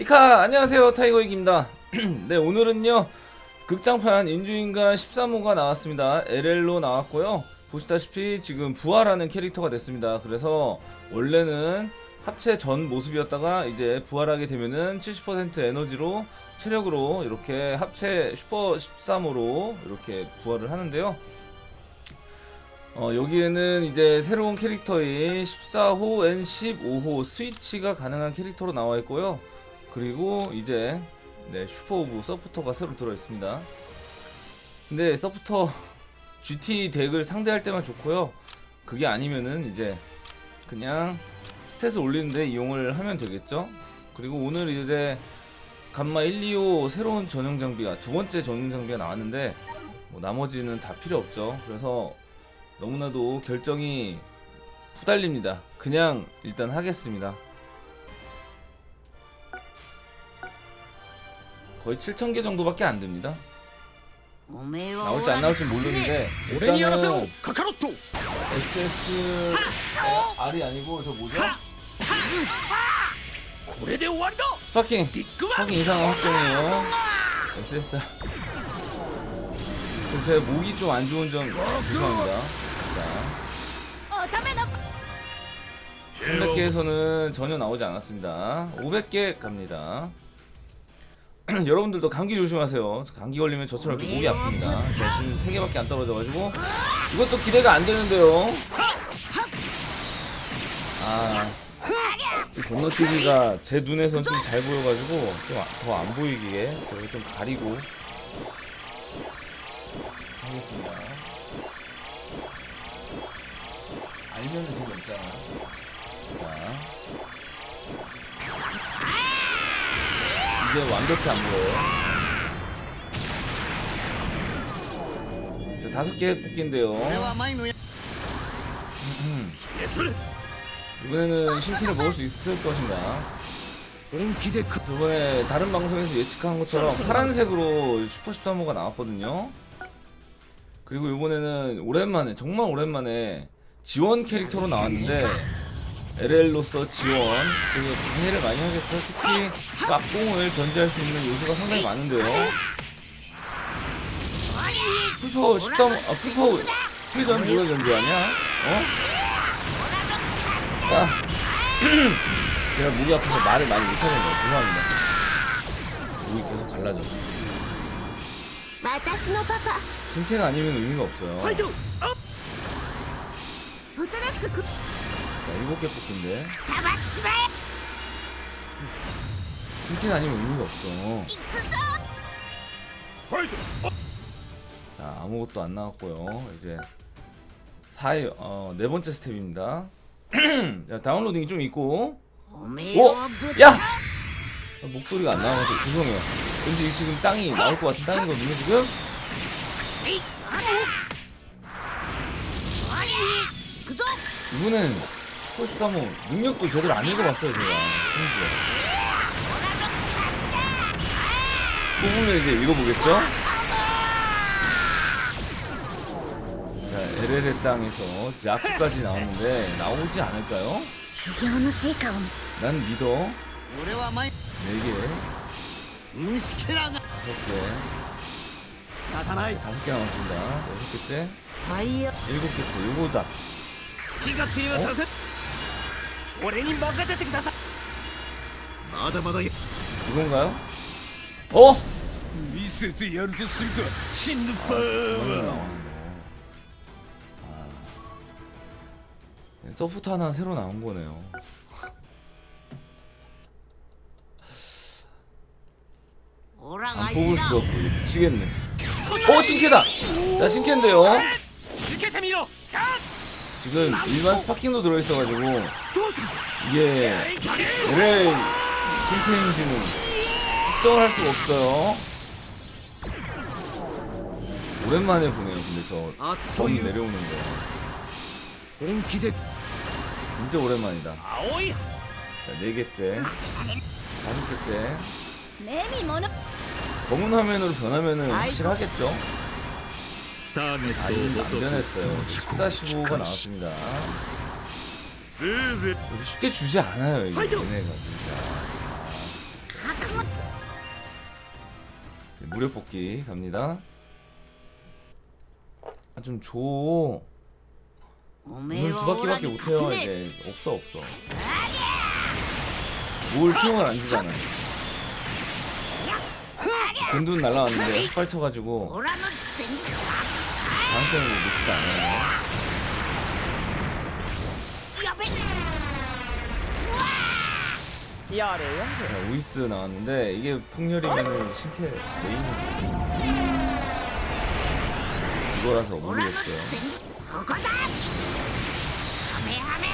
이카 안녕하세요. 타이거익입니다. 네 오늘은요 극장판 인주인간 13호가 나왔습니다. LL로 나왔고요. 보시다시피 지금 부활하는 캐릭터가 됐습니다. 그래서 원래는 합체 전 모습이었다가 이제 부활하게 되면은 70% 에너지로 체력으로 이렇게 합체 슈퍼 13호로 이렇게 부활을 하는데요. 어, 여기에는 이제 새로운 캐릭터인 14호, N 15호 스위치가 가능한 캐릭터로 나와 있고요. 그리고 이제 네, 슈퍼 오브 서포터가 새로 들어 있습니다. 근데 서포터 GT 덱을 상대할 때만 좋고요. 그게 아니면은 이제 그냥 스탯을 올리는데 이용을 하면 되겠죠. 그리고 오늘 이제 감마 1, 2호 새로운 전용 장비가 두 번째 전용 장비가 나왔는데 뭐 나머지는 다 필요 없죠. 그래서 너무나도 결정이 후달립니다. 그냥 일단 하겠습니다. 거의 7,000개 정도밖에 안 됩니다. 나올지 안 나올지 모르는데 일단은 SS R이 아니고 저 뭐죠? 스파킹! 스파킹 이상 확정이에요. SS 제 목이 좀 안 좋은 점 죄송합니다. 자. 300개에서는 전혀 나오지 않았습니다. 500개 갑니다. 여러분들도 감기 조심하세요. 감기 걸리면 저처럼 이렇게 목이 아픕니다. 지금 3개밖에 안 떨어져가지고 이것도 기대가 안 되는데요. 아, 이 건너뛰기가 제 눈에선 좀 잘 보여가지고 좀 더 안 보이게 제가 좀 가리고 하겠습니다. 알면은 이제 완벽히 안 보여요. 자, 다섯 개의 국기인데요. 음, 음. 이번에는 신키를 먹을 수 있을 것인가? 저번에 다른 방송에서 예측한 것처럼 파란색으로 슈퍼슈터모가 나왔거든요. 그리고 이번에는 오랜만에 정말 오랜만에 지원 캐릭터로 나왔는데 LL로서 지원 그리고 방해를 많이 하겠죠. 특히 막공을 견제할 수 있는 요소가 상당히 많은데요. 풀파워 13... 아 풀파워 프리전 누가 견제하냐? 어? 자 제가 목이 아파서 말을 많이 못하겠네요. 죄송합니다. 목이 계속 갈라져. 진캐가 아니면 의미가 없어요. 일곱 개 뽑힌데. 다맞지마 스킨 아니면 의미가 없죠. 자, 아무것도 안 나왔고요. 이제 4, 어, 네 번째 스텝입니다. 자, 다운로딩이 좀 있고. 오! 야! 목소리가 안 나와서 죄송해요. 왠지 지금 땅이 나올 것 같은 땅인 거든요 지금? 이분은 슈퍼 13호 능력도 제대로 안 읽어봤어요, 제가. 심지어. 뽑으면 이제 읽어보겠죠? 자, LL의 땅에서 자쿠까지 나오는데 나오지 않을까요? 修行の成果を 난 믿어. 俺は前 4개, 虫けらが 5개, 仕方ない 5개 남았습니다. 6개째, 最悪 7개째, 요거다. 好き勝手にはさせ 俺に任せてくださいまだまだ 이건가요? 어? 見せてやるとするか死ぬパ 이거는 ー 나오네. 아. 서포트 하나 새로 나온 거네요. 안 뽑을 수 없고 이거 미치겠네. 어 신캐다. 자 신캐인데요. 受けてみろガン 지금 일반 스파킹도 들어있어가지고 이게 LA 진팀인지는 확정을 할 수가 없어요. 오랜만에 보네요 근데 저 처음 내려오는 거. 진짜 오랜만이다. 자, 네 개째. 다섯 개째. 검은 화면으로 변하면은 확실하겠죠? 아, 이건 남겨냈어요. 14, 15가 나왔습니다. 쉽게 주지 않아요, 이게. 얘네가 진짜. 네, 무료 뽑기 갑니다. 아, 좀 줘. 오늘 두 바퀴밖에 못해요, 이제. 없어, 없어. 뭘 틈을 안 주잖아. 근둔 날라왔는데 헛발 쳐가지고. 가능성이 높지 않아요. やべやれや 자 우이스 나왔는데 이게 폭렬이면은 신캐 메인 이거라서 オラの 모르겠어요. 全力そこだハメハメ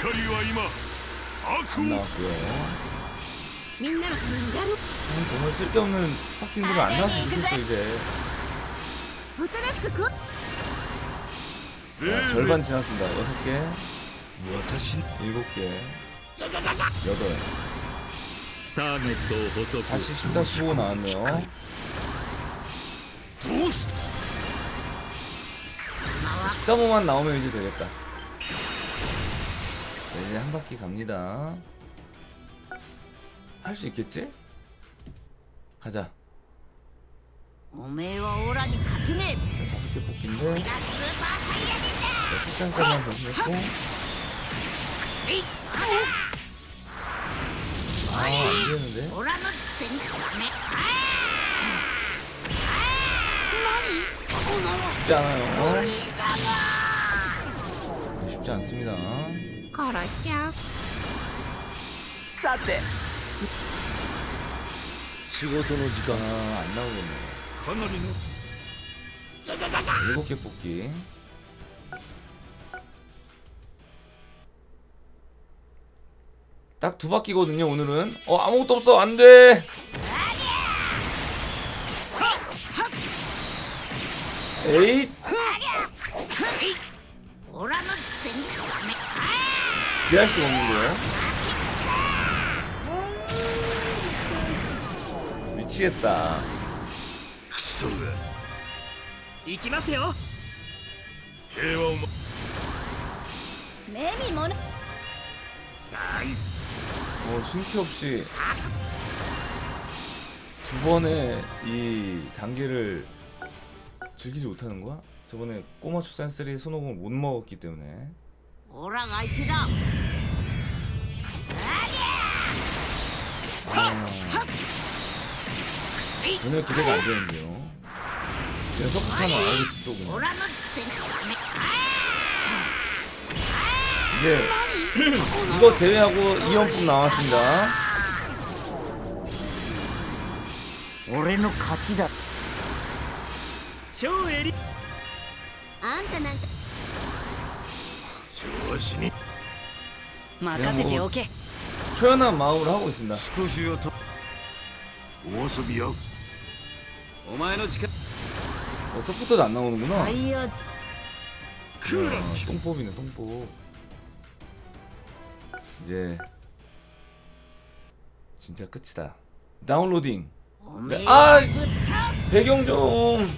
光は今悪 안 を 나왔고요. みんなのためにやる 아, 정말 쓸데없는 스파킹들은 안 나왔으면 좋겠어 이제. おとなしく食っ 자, 절반 지났습니다. 여섯 개, 私 일곱 개, 여덟. ターゲットを捕捉 다시 14, 15 나왔네요. どうした 13호만 나오면 이제 되겠다. 이제 한 바퀴 갑니다. 할 수 있겠지? 가자. 오메와 오라니 카피네. 자, 다섯 개 뽑기인데. 자, 출산까지만 보시고. 아, 안 되는데. 오라노 생각하네. 쉽지 않아요. 쉽지 않습니다. が殺しちゃうさて仕事の時 아, 안 나오겠네. 間かなりの 일곱 개 뽑기. 딱 두 바퀴거든요, 오늘은. 어, 아무것도 없어. 안 돼. 에잇. 피할 수 없는 거예요? 미치겠다. 뭐, 뭐 신기 없이 두 번의 이 단계를 즐기지 못하는 거야? 저번에 꼬마 출산 3 손오공을 못 먹었기 때문에 오랑 아이티다 전혀 기대가 안 되는데요. 그냥 서포트하면 알겠지 또 オ 그냥 ラの全力はめ 이제 이거 제외하고 2연품 나왔습니다. 俺の勝ちだ超エリあんたなんか調子に 任せておけ 초연한 마음으로 하고 있습니다. 少しよとお遊びよお前の力 어, 서포터도 안 나오는구나. 最悪クーラー 야, 똥법이네 똥법. 이제 진짜 끝이다. 다운로딩. おめえあぶっ倒す 배경 좀.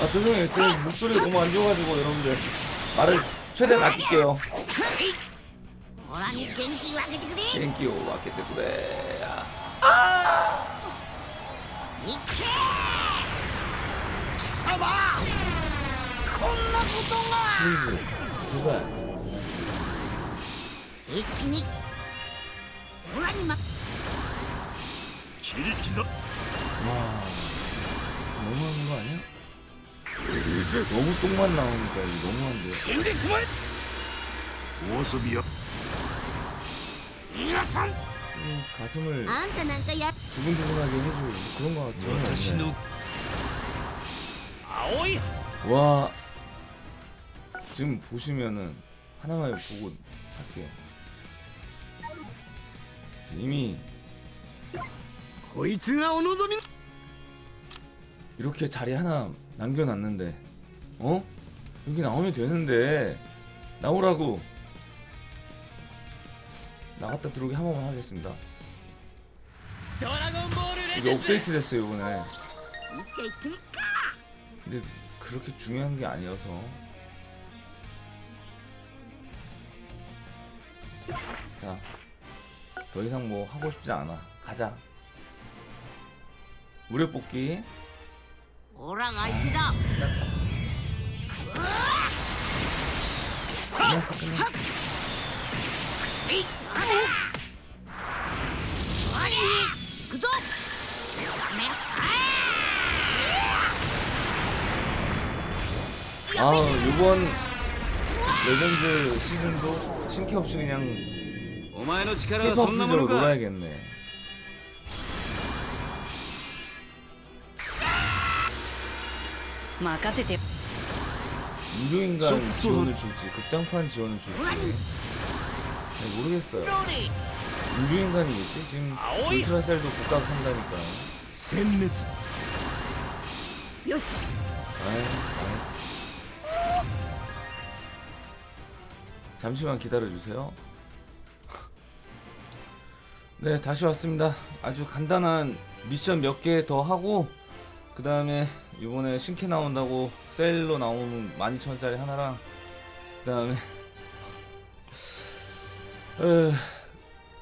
아 죄송해요. 제 목소리 너무 안 좋아가지고 여러분들 말을 최대한 아낄게요. オラに元気分けてくれ 땡큐 아끼테 그래. 아. いけ貴様こんなことが 플리즈 제발. 一気にオラにま切り刻 와 너무하는 거 아니야? 너무 똥만 나오니까 이거 너무한데. 死んでしまえお遊びよ皆さん 음, 가슴을 あんたなんかや 두근두근하게 해줄 그런 거 전혀 私 없네. の青い 와 지금 보시면은 하나만 보고 할게요. 이미 こいつがお望み 이렇게 자리 하나 남겨놨는데 어? 여기 나오면 되는데 나오라고 나갔다 들어오기 한 번만 하겠습니다 이게 업데이트 됐어요 이번에 근데 그렇게 중요한 게 아니어서 자, 더 이상 뭐 하고 싶지 않아. 가자. 무료 뽑기. オラが相手だ 끝났다. 끝났어, 끝났어. えい何行くぞダメ 아, 이번 레전드 시즌도 신캐 없이 그냥 お前の力は 캐파 そんなもの 없이로 か 놀아야겠네. 인조인간 쏙 지원을 줄지 극장판 지원을 줄지 잘 모르겠어요. 인조인간이겠지? 지금 아오이! 울트라셀도 복각한다니까. 殲滅よし 아이, 아이. 잠시만 기다려 주세요. 네, 다시 왔습니다. 아주 간단한 미션 몇 개 더 하고 그 다음에 이번에 신캐 나온다고 세일로 나오는 12,000원짜리 하나랑 네, 그 다음에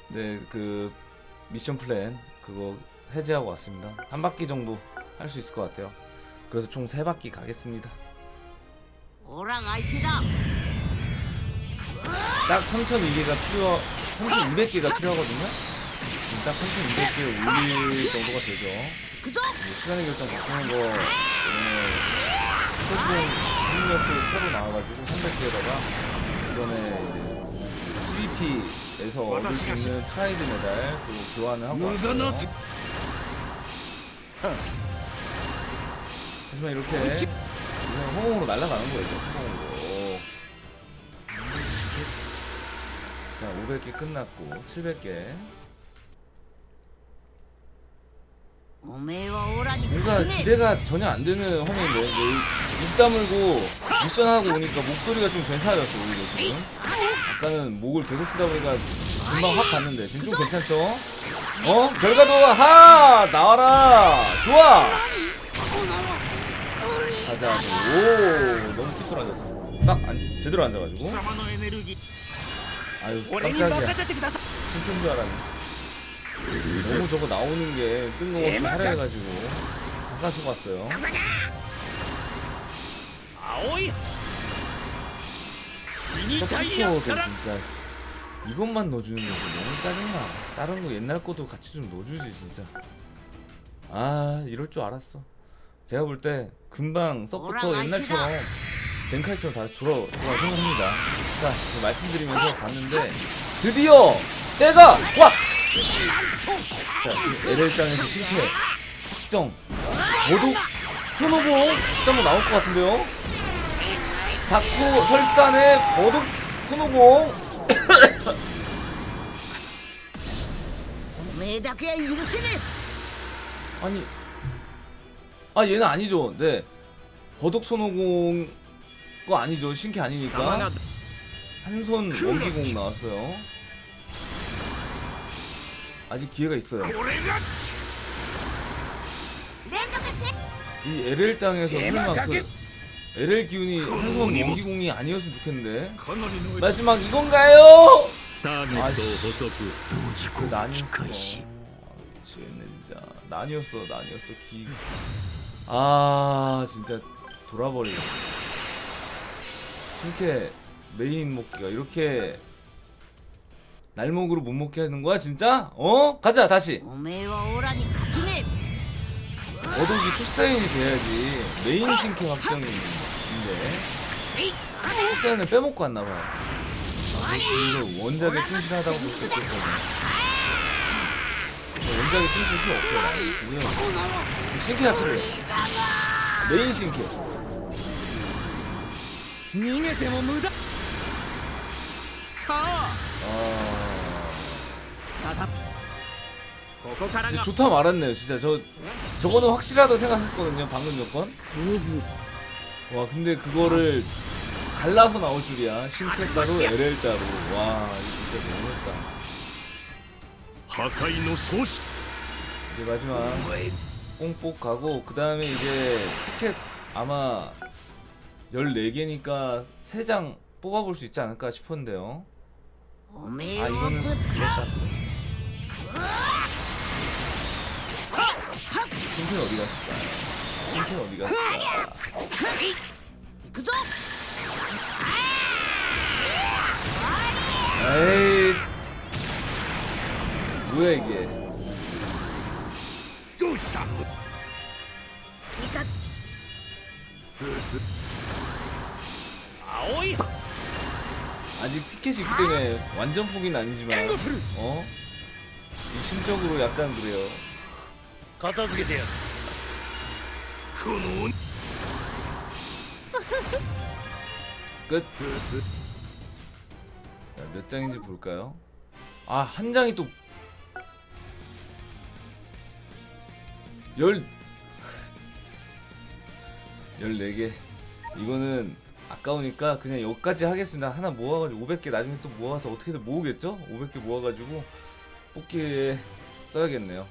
네 그 미션 플랜 그거 해제하고 왔습니다. 한 바퀴 정도 할 수 있을 것 같아요. 그래서 총 세 바퀴 가겠습니다. 오랑 아이피다! 딱 3,200개가 필요 3,200개가 필요하거든요? 딱 3,200개 올릴 정도가 되죠. 뭐 시간의 결정 바꾸는 거 오늘 소식은 국민역도 새로 나와가지고 300개에다가 이전에 이제 PVP에서 얻을 수 있는 프라이드 메달 그리고 교환을 하고 왔어요. 하지만 이렇게 그냥 허공으로 날아가는 거예요 허공으로. 자 500개 끝났고 700개. 뭔가 기대가 전혀 안 되는 화면인데 뭐, 입 다물고 미션하고 오니까 목소리가 좀 괜찮아졌어 오히려 지금 아까는 목을 계속 쓰다 보니까 금방 확 갔는데 지금 좀 괜찮죠? 어? 결과도 하! 나와라! 좋아! 가자 오 너무 삐뚤어졌어 딱 안, 제대로 앉아가지고 아유 깜짝이야 힘든 줄 알았네 너무 저거 나오는 게 뜬금없이 화려해가지고 다가서 봤어요. 서포터도 진짜 이것만 넣어주는 거 너무 짜증나. 다른 거 옛날 것도 같이 좀 넣어주지 진짜. 아 이럴 줄 알았어. 제가 볼 때 금방 서포터 옛날처럼 젠칼처럼 다시 돌아 돌아 생각합니다. 자 말씀드리면서 봤는데 드디어 때가 와. 자 지금 LL 땅에서 실패. 확정 모두 손오보 비슷한 거 나올 것 같은데요? 자꾸 설산에 모두 손오보. 아니. 아 얘는 아니죠. 네. 버독 손오공 거 아니죠. 신캐 아니니까. 한 손 원기공 나왔어요. 아직 기회가 있어요. 이 LL 땅에서 설마 그 LL 기운이 한국 원기공이 아니었으면 좋겠는데. 마지막 이건가요? 아씨. 그 난이었어. 미치 아, 진짜. 난이었어 난이었어 기. 아 진짜 돌아버리네. 이렇게 메인 먹기가 이렇게 날먹으로 못 먹게 하는 거야 진짜? 어? 가자 다시. おめえはオラに勝てね 어덕이 초사인이 돼야지 메인 신캐 확정인데 ええい 초사인을 빼먹고 왔나 봐요. 이거 원작에 충실하다고 볼 수 있겠거든. 원작에 충실 필요 없어요. 나는 지금 この 신캐가 フ 필요해. リーザが 메인 신캐. 逃げても無駄さあ 아, 再びここから 진짜 が 좋다 말았네요. 진짜 저 저거는 확실하다고 생각했거든요. 방금 조건. 와 근데 그거를 갈라서 나올 줄이야. 신캐 따로 LL 따로. 와 이거 진짜 너무했다. 破壊の創始 이제 마지막 뽕뽕 가고 그 다음에 이제 티켓 아마 14개니까 3장 뽑아볼 수 있지 않을까 싶었는데요 おめえ 아 を 이거는 ぶっ 그랬다 신캔 어디 갔을까 신캔 어디 갔을까 行くぞ 에이 뭐야 이게 どうした 好きか 青い 아직 티켓이 있기 때문에 완전 포기는 아니지만 援護する 어? 이 심적으로 약간 그래요 片付けてやるこの 끝. 자, 몇 장인지 볼까요? 아, 한 장이 또 열 14개. 이거는 아까우니까 그냥 여기까지 하겠습니다. 하나 모아가지고 500개 나중에 또 모아서 어떻게든 모으겠죠? 500개 모아가지고 뽑기에 써야겠네요.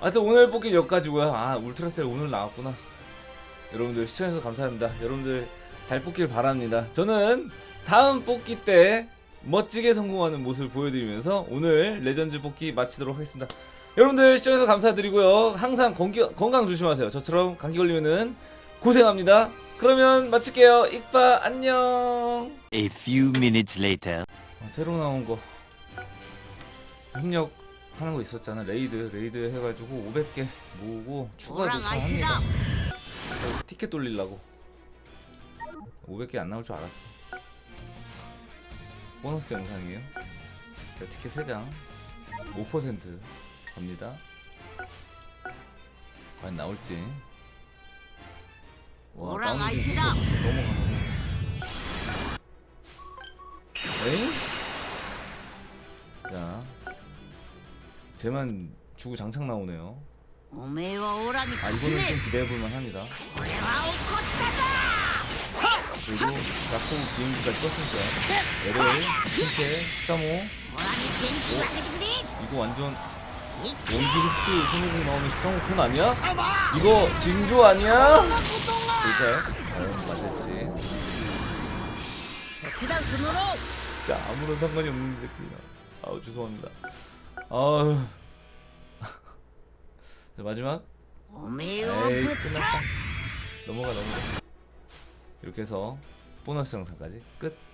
하여튼 오늘 뽑기 여기까지고요. 아, 울트라셀 오늘 나왔구나. 여러분들 시청해주셔서 감사합니다. 여러분들 잘 뽑길 바랍니다. 저는 다음 뽑기 때 멋지게 성공하는 모습을 보여드리면서 오늘 레전드 뽑기 마치도록 하겠습니다. 여러분들 시청해주셔서 감사드리고요. 항상 건기, 건강 조심하세요. 저처럼 감기 걸리면은 고생합니다. 그러면 마칠게요. 익바 안녕. A few minutes later. 아, 새로 나온 거 협력 하는 거 있었잖아. 레이드 레이드 해가지고 500개 모으고 추가 오랑 조건합니다. 아이티다 저 티켓 돌리려고 500개 안 나올 줄 알았어 보너스 영상이에요 자 티켓 3장 5% 갑니다 과연 나올지 와 오랑 다운로드 아이티다. 없어 넘어가 에잉? 자 쟤만 주구 장창 나오네요 おめえはオラに 아 勝て 이거는 ね 좀 기대해볼만 합니다 え俺は怒ったぞ 그리고 자꾸 비행기까지 떴으니까 LL, 신태, 스타모 オラに元気をあげてくれ 이거 완전 いっ 원기 흡수 손오공 나오면 13호 콘 아니야? 이거 징조 아니야? 볼까요? 과연 맞을지 こっちだスノロー 진짜 아무런 상관이 없는 새끼야 아우 죄송합니다 어휴. 자, 마지막. 에이, 끝났다. 넘어가 넘어가. 이렇게 해서 보너스 영상까지 끝.